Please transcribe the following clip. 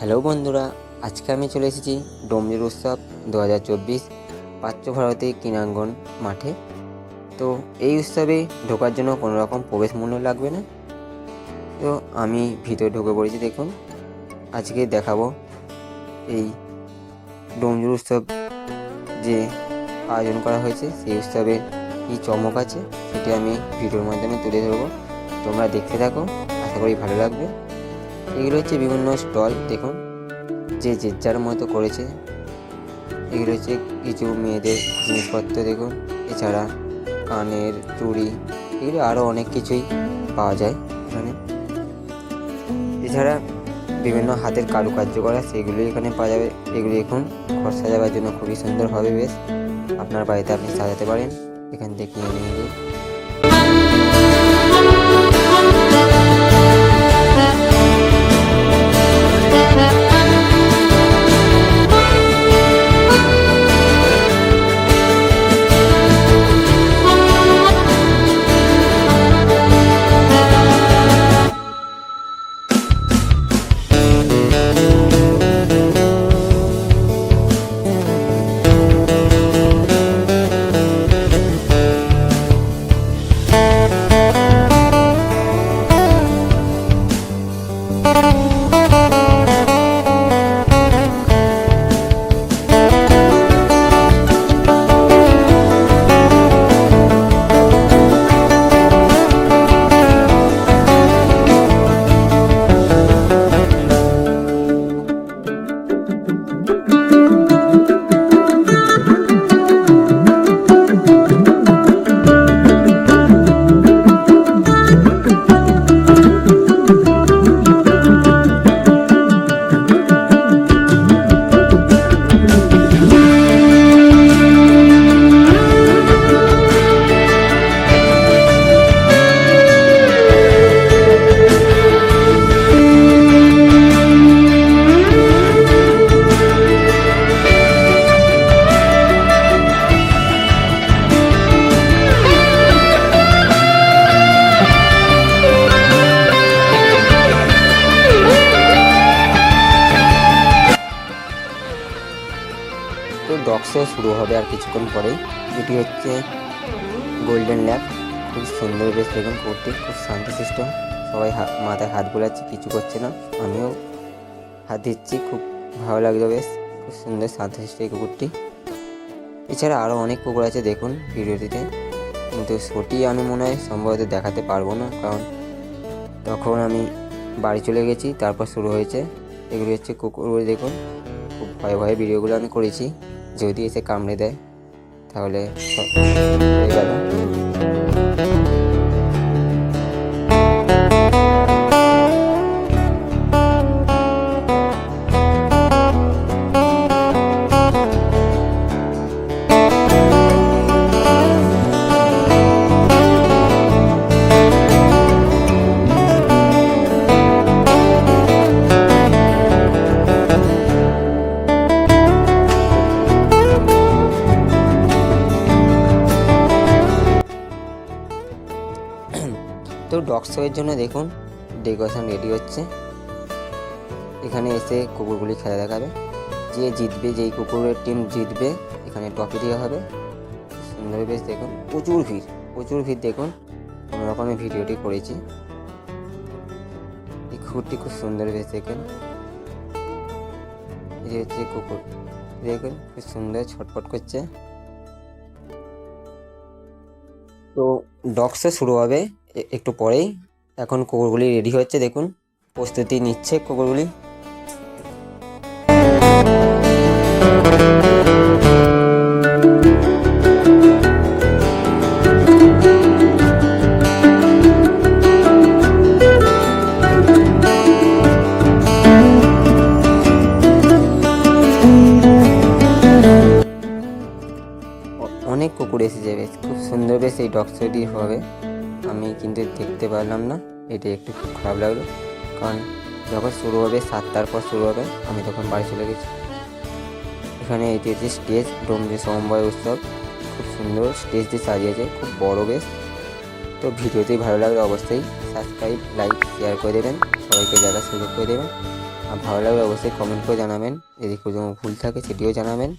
Hello বন্ধুরা, আজকে আমি চলে এসেছি ডোমজুর উৎসব দু হাজার চব্বিশ পাচ্য ভারতী কিনাঙ্গন মাঠে। তো এই উৎসবে ঢোকার জন্য কোনো রকম প্রবেশ মূল্য লাগবে না। তো আমি ভিতরে ঢুকে পড়েছি, দেখুন। আজকে দেখাবো এই ডোমজুর উৎসব যে আয়োজন করা হয়েছে, সেই উৎসবের কী চমক আছে সেটি আমি ভিডিওর মাধ্যমে তুলে ধরবো। তোমরা দেখতে থাকো, আশা করি ভালো লাগবে। এগুলো হচ্ছে বিভিন্ন স্টল, দেখুন। যে যে যার মতো করেছে। এগুলো হচ্ছে কিছু মেয়েদের জিনিসপত্র, দেখুন। এছাড়া কানের, চুড়ি, এগুলো আরও অনেক কিছুই পাওয়া যায় এখানে। এছাড়া বিভিন্ন হাতের কারুকার্য করা, সেগুলো এখানে পাওয়া যাবে। এগুলি এখন ঘর সাজাবার জন্য খুবই সুন্দর হবে বেশ। আপনার বাড়িতে আপনি সাজাতে পারেন। এখান থেকে কিনে নিয়ে তো ডগ শো শুরু হবে আর কিছুক্ষণ পরেই। এটি হচ্ছে গোল্ডেন ল্যাব খুব সুন্দর বেশ দেখুন কুকুরটি খুব শান্ত সিস্টেম সবাই হাত মাথায় হাত বোলাচ্ছে, কিছু করছে না। আমিও হাত দিচ্ছি, খুব ভালো লাগল বেশ। খুব সুন্দর শান্ত সিস্টেম এই কুকুরটি। এছাড়া আরও অনেক কুকুর আছে দেখুন ভিডিওটিতে। কিন্তু শোটি আমি মনে হয় সম্ভবত দেখাতে পারব না, কারণ তখন আমি বাড়ি চলে গেছি, তারপর শুরু হয়েছে। এগুলি হচ্ছে কুকুরগুলি দেখুন। ভয়ে ভয়ে ভিডিওগুলো আমি করেছি। যদি এসে কামড়ে দেয় তাহলে তো ডগ শোয়ের জন্য দেখুন, ডেকোরেশন রেডি হচ্ছে। এখানে এসে কুকুরগুলি খেলা দেখাবে। যে জিতবে, যেই কুকুরের টিম জিতবে, এখানে ট্রফি দেওয়া হবে। সুন্দর বেশ দেখুন, প্রচুর ভিড় প্রচুর ভিড় দেখুন। কোনো রকমে ভিডিওটি করেছি। এই কুকুরটি খুব সুন্দর বেশ দেখুন। এই হচ্ছে কুকুর, দেখুন খুব সুন্দর ছটফট করছে। তো ডগসে শুরু হবে। একটু পরেই এখন কুকুরগুলি রেডি হচ্ছে দেখুন। প্রস্তুতি নিচ্ছে কুকুরগুলি। অনেক কুকুর এসেছে, বেশ। খুব সুন্দর বেশ এই ডগ হবে। আমি কিন্তু দেখতে পারলাম না। এটা একটু খুব খারাপ লাগল। কারণ যখন শুরু হবে, সাতটার পর শুরু হবে, আমি তখন বাড়ি চলে গেছি। এখানে এটি হচ্ছে স্টেজ ডোমজে সমবায় উৎসব, খুব সুন্দর স্টেজ দিয়ে সাজিয়েছে, খুব বড় বেশ। তো ভিডিওটি ভালো লাগলে অবশ্যই সাবস্ক্রাইব, লাইক শেয়ার করে দেবেন। সবাইকে দেখার সুযোগ করে দেবেন। আর ভালো লাগলে অবশ্যই কমেন্ট করে জানাবেন। যদি কোনো ভুল থাকে, সেটিও জানাবেন।